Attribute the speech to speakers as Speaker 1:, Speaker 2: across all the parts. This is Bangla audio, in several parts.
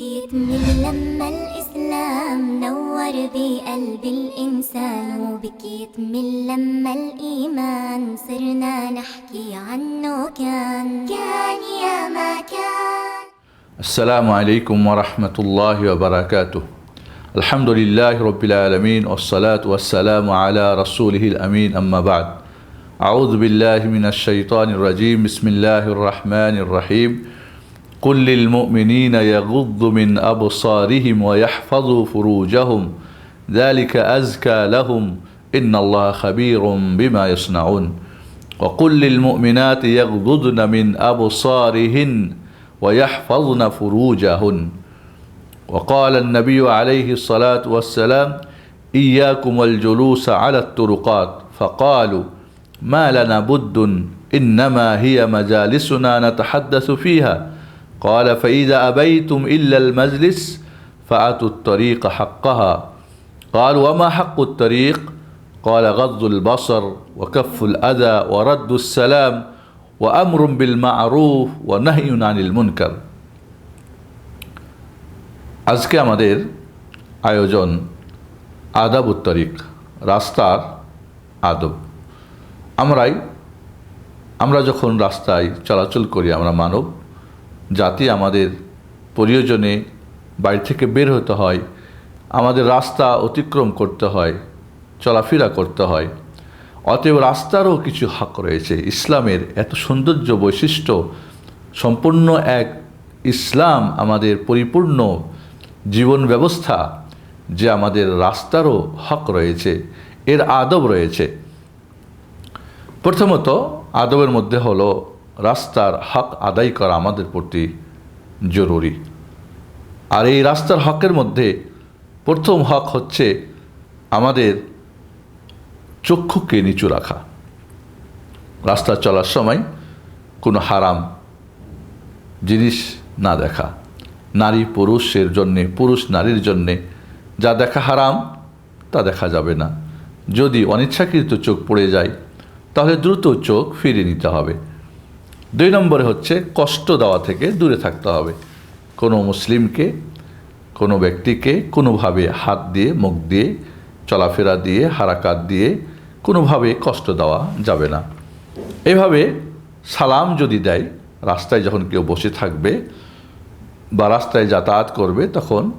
Speaker 1: بكيت من لما الإسلام نور بقلب الإنسان وبكيت من لما الإيمان صرنا نحكي عنه كان. كان يا ما كان.
Speaker 2: السلام عليكم ورحمة الله وبركاته. الحمد لله رب العالمين والصلاة والسلام على رسوله الأمين. أما بعد أعوذ بالله من الشيطان الرجيم. بسم الله الرحمن الرحيم. قل للمؤمنين يغضوا من أبصارهم ويحفظوا فروجهم ذلك أزكى لهم إن الله خبير بما يصنعون. وقل للمؤمنات يغضضن من أبصارهن ويحفظن فروجهن. وقال النبي عليه الصلاة والسلام إياكم والجلوس على الطرقات. فقالوا ما لنا بد إنما هي مجالسنا نتحدث فيها. قال فإذا أبيتم إلا المجلس فأتوا الطريق حقها قالوا وما حق الطريق قال غض البصر وكف الأذى ورد السلام وأمر بالمعروف ونهي عن المنكر আজকে আমাদের আয়োজন আদাব উত্তরিক রাস্তার আদব আমরাই আমরা যখন রাস্তায় চলাচল করি আমরা মানব জাতি আমাদের প্রয়োজনে বাড়ি থেকে বের হতে হয়, আমাদের রাস্তা অতিক্রম করতে হয়, চলাফেরা করতে হয়। অতএব রাস্তারও কিছু হক রয়েছে। ইসলামের এত সৌন্দর্য বৈশিষ্ট্য, সম্পূর্ণ এক ইসলাম আমাদের পরিপূর্ণ জীবন ব্যবস্থা, যে আমাদের রাস্তারও হক রয়েছে, এর আদব রয়েছে। প্রথমত, আদবের মধ্যে হলো রাস্তার হক আদায় করা আমাদের প্রতি জরুরি। আর এই রাস্তার হকের মধ্যে প্রথম হক হচ্ছে আমাদের চক্ষুকে নিচু রাখা। রাস্তা চলার সময় কোনো হারাম জিনিস না দেখা। নারী পুরুষের জন্যে, পুরুষ নারীর জন্যে যা দেখা হারাম, তা দেখা যাবে না। যদি অনিচ্ছাকৃত চোখ পড়ে যায়, তাহলে দ্রুত চোখ ফিরিয়ে নিতে হবে। দুই নম্বরে হচ্ছে কষ্ট দেওয়া থেকে দূরে থাকতে হবে। কোনো মুসলিমকে, কোনো ব্যক্তিকে কোনোভাবে হাত দিয়ে, মুখ দিয়ে, চলাফেরা দিয়ে, হারাকাত দিয়ে কোনোভাবে কষ্ট দেওয়া যাবে না। এভাবে সালাম যদি দেয়, রাস্তায় যখন কেউ বসে থাকবে বা রাস্তায় যাতায়াত করবে, তখন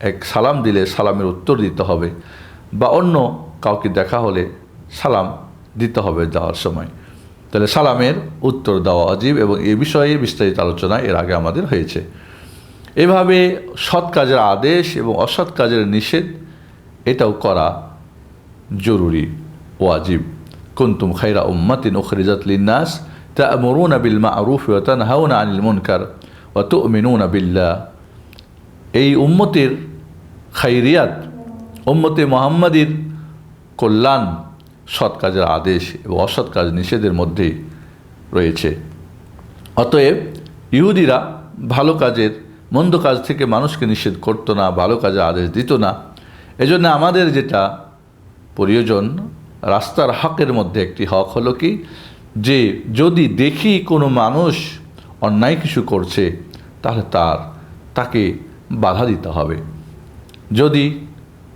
Speaker 2: এক সালাম দিলে সালামের উত্তর দিতে হবে বা অন্য কাউকে দেখা হলে সালাম দিতে হবে যাওয়ার সময়। তাহলে সালামের উত্তর দেওয়া অজীব এবং এ বিষয়ে বিস্তারিত আলোচনা এর আগে আমাদের হয়েছে। এভাবে সৎ কাজের আদেশ এবং অসৎ কাজের নিষেধ, এটাও করা জরুরি, ওয়াজিব। কুন্তুম খাইরা উম্মাতিন উখরিজাত লিন্নাস ওয়া তানহাউনা আনিল মুনকার ওয়া তু'মিনুনা বিল্লাহ। এই উম্মতের খাইরিয়াত, উম্মতে মোহাম্মদীর কল্যাণ সৎ কাজের আদেশ এবং অসৎ কাজ নিষেধের মধ্যে রয়েছে। অতএব ইহুদিরা ভালো কাজের, মন্দ কাজ থেকে মানুষকে নিষেধ করতো না, ভালো কাজে আদেশ দিত না। এজন্য আমাদের যেটা প্রয়োজন, রাস্তার হকের মধ্যে একটি হক হলো কি? যে যদি দেখি কোনো মানুষ অন্যায় কিছু করছে, তাহলে তার, তাকে বাধা দিতে হবে। যদি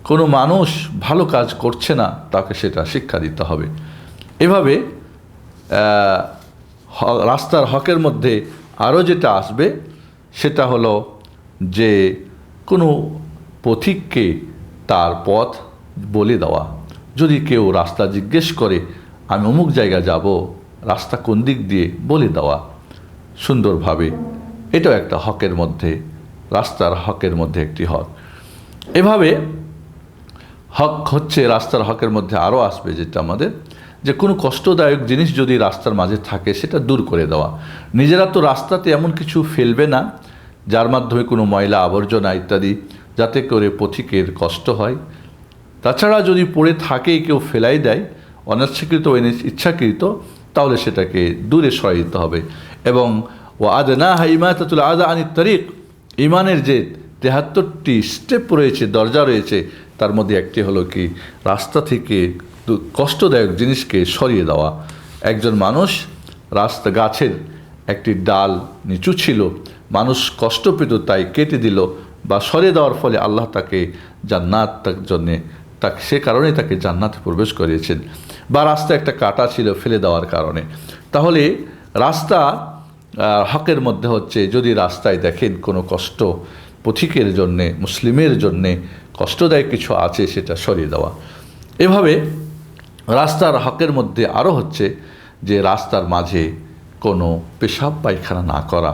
Speaker 2: কোনো মানুষ ভালো কাজ করছে না, তাকে সেটা শিক্ষা দিতে হবে। এভাবে রাস্তার হকের মধ্যে আরও যেটা আসবে, সেটা হলো যে কোনো পথিককে তার পথ বলে দেওয়া। যদি কেউ রাস্তা জিজ্ঞেস করে, আমি অমুক জায়গায় যাব, রাস্তা কোন দিক দিয়ে? বলে দেওয়া সুন্দরভাবে। এটাও একটা হকের মধ্যে, রাস্তার হকের মধ্যে একটি হক। এভাবে হক হচ্ছে রাস্তার হকের মধ্যে আরও আসবে যেটা আমাদের, যে কোনো কষ্টদায়ক জিনিস যদি রাস্তার মাঝে থাকে সেটা দূর করে দেওয়া। নিজেরা তো রাস্তাতে এমন কিছু ফেলবে না, যার মাধ্যমে কোনো ময়লা আবর্জনা ইত্যাদি, যাতে করে পথিকের কষ্ট হয়। তাছাড়া যদি পড়ে থাকে, কেউ ফেলাই দেয়, অনিচ্ছাকৃত ও ইচ্ছাকৃত, তাহলে সেটাকে দূরে সরাই দিতে হবে। এবং ও আদনা হাইমাতাতুল আদা আনি তারিক ইমানের যে তেহাত্তরটি স্টেপ রয়েছে, দরজা রয়েছে তার মধ্যে একটি হলো কি, রাস্তা থেকে কষ্টদায়ক জিনিসকে সরিয়ে দেওয়া। একজন মানুষ রাস্তা গাছের একটি ডাল নিচু ছিল, মানুষ কষ্ট পেত তাই কেটে দিল বা সরিয়ে দেওয়ার ফলে আল্লাহ তাকে জান্নাত তার জন্যে, তাকে সে কারণে তাকে জান্নাতে প্রবেশ করিয়েছেন বা রাস্তায় একটা কাটা ছিল ফেলে দেওয়ার কারণে। তাহলে রাস্তা হকের মধ্যে হচ্ছে যদি রাস্তায় দেখেন কোনো কষ্ট পথিকের জন্যে, মুসলিমের জন্যে কষ্টদায়ক কিছু আছে সেটা সরিয়ে দেওয়া। এভাবে রাস্তার হকের মধ্যে আরও হচ্ছে যে রাস্তার মাঝে কোনো পেশাব পায়খানা না করা।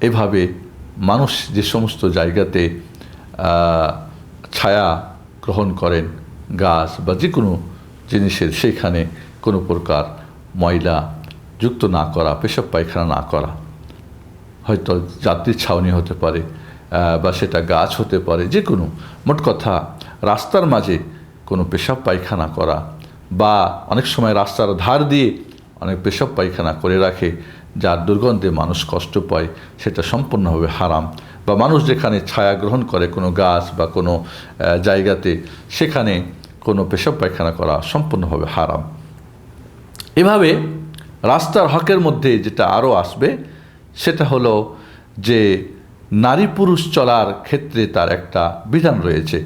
Speaker 2: এভাবে মানুষ যে সমস্ত জায়গাতে ছায়া গ্রহণ করেন, গাছ বা যে কোনো জিনিসের সেখানে কোনো প্রকার ময়লা যুক্ত না করা, পেশাব পায়খানা না করা। হয়তো যাত্রীর ছাউনি হতে পারে বা সেটা গাছ হতে পারে, যে কোনো, মোট কথা রাস্তার মাঝে কোনো পেশাব পায়খানা করা বা অনেক সময় রাস্তার ধার দিয়ে অনেক পেশাব পায়খানা করে রাখে, যার দুর্গন্ধে মানুষ কষ্ট পায়, সেটা সম্পূর্ণভাবে হারাম। বা মানুষ যেখানে ছায়া গ্রহণ করে কোনো গাছ বা কোনো জায়গাতে, সেখানে কোনো পেশাব পায়খানা করা সম্পূর্ণভাবে হারাম। এভাবে রাস্তার হকের মধ্যে যেটা আরও আসবে, সেটা হলো যে নারী পুরুষ চলার ক্ষেত্রে তার একটা বিধান রয়েছে।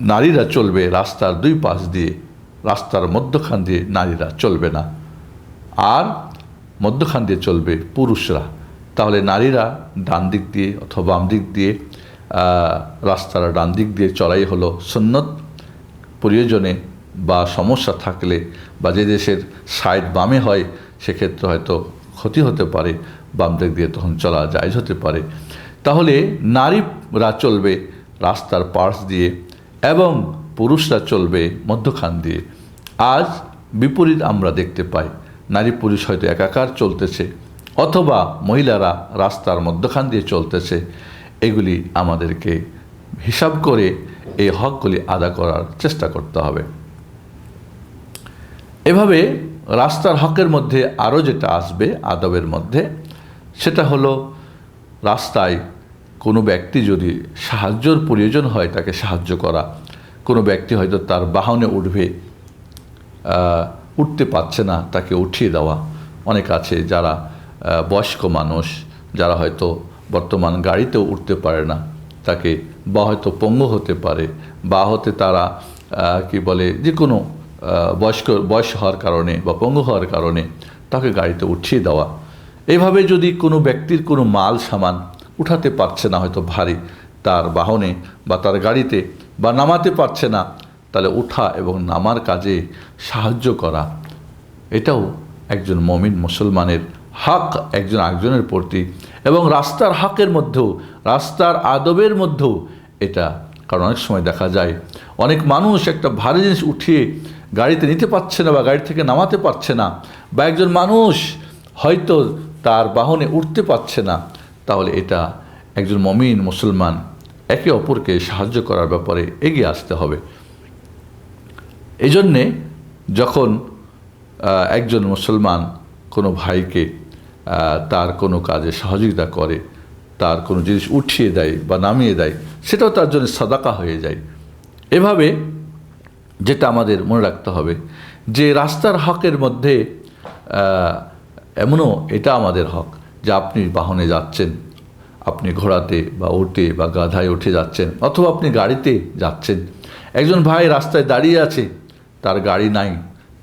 Speaker 2: নারীরা চলবে রাস্তার দুই পাশ দিয়ে, রাস্তার মধ্যখান দিয়ে নারীরা চলবে না। আর মধ্যখান দিয়ে চলবে পুরুষরা। তাহলে নারীরা ডান দিক দিয়ে অথবা বাম দিক দিয়ে রাস্তার ডান দিক দিয়ে চলাই হলো সুন্নত। প্রয়োজনে বা সমস্যা থাকলে বা যে দেশের সাইড বামে হয়, সেক্ষেত্রে হয়তো ক্ষতি হতে পারে। বাম দিক দিয়ে তখন চলা জায়জ হতে পারে। তাহলে নারীরা চলবে রাস্তার পার্স দিয়ে এবং পুরুষরা চলবে মধ্যখান দিয়ে। আজ বিপরীত আমরা দেখতে পাই, নারী পুরুষ হয়তো একাকার চলতেছে, অথবা মহিলারা রাস্তার মধ্যখান দিয়ে চলতেছে। এগুলি আমাদেরকে হিসাব করে এই হকগুলি আদা করার চেষ্টা করতে হবে। এভাবে রাস্তার হকের মধ্যে আরও যেটা আসবে, আদবের মধ্যে সেটা হলো রাস্তায় কোনো ব্যক্তি যদি সাহায্যর প্রয়োজন হয় তাকে সাহায্য করা। কোনো ব্যক্তি হয়তো তার বাহনে উঠবে উঠতে পারছে না তাকে উঠিয়ে দেওয়া। অনেক আছে যারা বয়স্ক মানুষ, যারা হয়তো বর্তমান গাড়িতেও উঠতে পারে না, তাকে বা হয়তো পঙ্গু হতে পারে, বা হতে তারা কি বলে যে কোনো বয়স্ক, বয়স হওয়ার কারণে বা পঙ্গু হওয়ার কারণে তাকে গাড়িতে উঠিয়ে দেওয়া। এভাবে যদি কোনো ব্যক্তির কোনো মাল সামান উঠাতে পারছে না হয়তো ভারী, তার বাহনে বা তার গাড়িতে বা নামাতে পারছে না, তাহলে উঠা এবং নামার কাজে সাহায্য করা, এটাও একজন মমিন মুসলমানের হক, একজন একজনের প্রতি এবং রাস্তার হকের মধ্যেও, রাস্তার আদবের মধ্যেও এটা। কারণ অনেক সময় দেখা যায়, অনেক মানুষ একটা ভারী জিনিস উঠিয়ে গাড়িতে নিতে পারছে না বা গাড়ি থেকে নামাতে পারছে না, বা একজন মানুষ হয়তো তার বাহনে উঠতে পারছে না, তাহলে এটা একজন মমিন মুসলমান একে অপরকে সাহায্য করার ব্যাপারে এগিয়ে আসতে হবে। এই জন্যে যখন একজন মুসলমান কোনো ভাইকে তার কোনো কাজে সহযোগিতা করে, তার কোনো জিনিস উঠিয়ে দেয় বা নামিয়ে দেয়, সেটাও তার জন্য সাদাকা হয়ে যায়। এভাবে যেটা আমাদের মনে রাখতে হবে যে রাস্তার হকের মধ্যে এমনও এটা আমাদের হক যে আপনি বাহনে যাচ্ছেন, আপনি ঘোড়াতে বা উঠে বা গাধায় উঠে যাচ্ছেন অথবা আপনি গাড়িতে যাচ্ছেন। একজন ভাই রাস্তায় দাঁড়িয়ে আছে, তার গাড়ি নাই,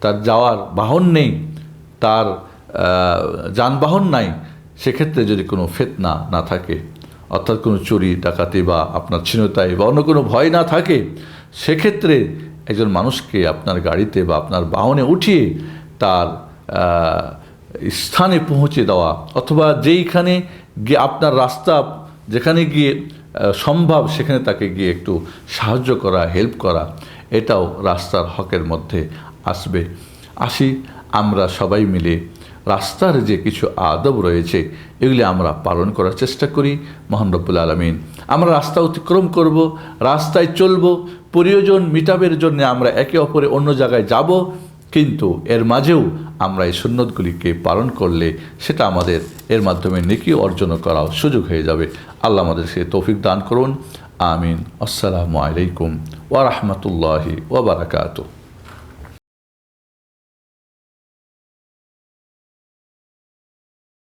Speaker 2: তার যাওয়ার বাহন নেই, তার যানবাহন নাই, সেক্ষেত্রে যদি কোনো ফেতনা না থাকে, অর্থাৎ কোনো চুরি, ডাকাতি বা আপনার ছিনতাই বা অন্য কোনো ভয় না থাকে, সেক্ষেত্রে একজন মানুষকে আপনার গাড়িতে বা আপনার বাহনে উঠিয়ে তার স্থানে পৌঁছে দেওয়া, অথবা যেইখানে গিয়ে আপনার রাস্তা, যেখানে গিয়ে সম্ভব সেখানে তাকে গিয়ে একটু সাহায্য করা হেল্প করা, এটাও রাস্তার হকের মধ্যে আসবে। আসি, আমরা সবাই মিলে রাস্তার যে কিছু আদব রয়েছে, এগুলি আমরা পালন করার চেষ্টা করি। মহান আলমিন, আমরা রাস্তা অতিক্রম করব, রাস্তায় চলব, প্রয়োজন মিটাবের জন্য আমরা একে অপরে অন্য জায়গায় যাব কিন্তু এর মাঝেও আমরা এই সুন্নতগুলিকে পালন করলে সেটা আমাদের এর মাধ্যমে নেকি অর্জন করাও সুযোগ হয়ে যাবে। আল্লাহ আমাদের সে তৌফিক দান করুন। আমিন। আসসালামু আলাইকুম ওয়া বারাকাতুহু।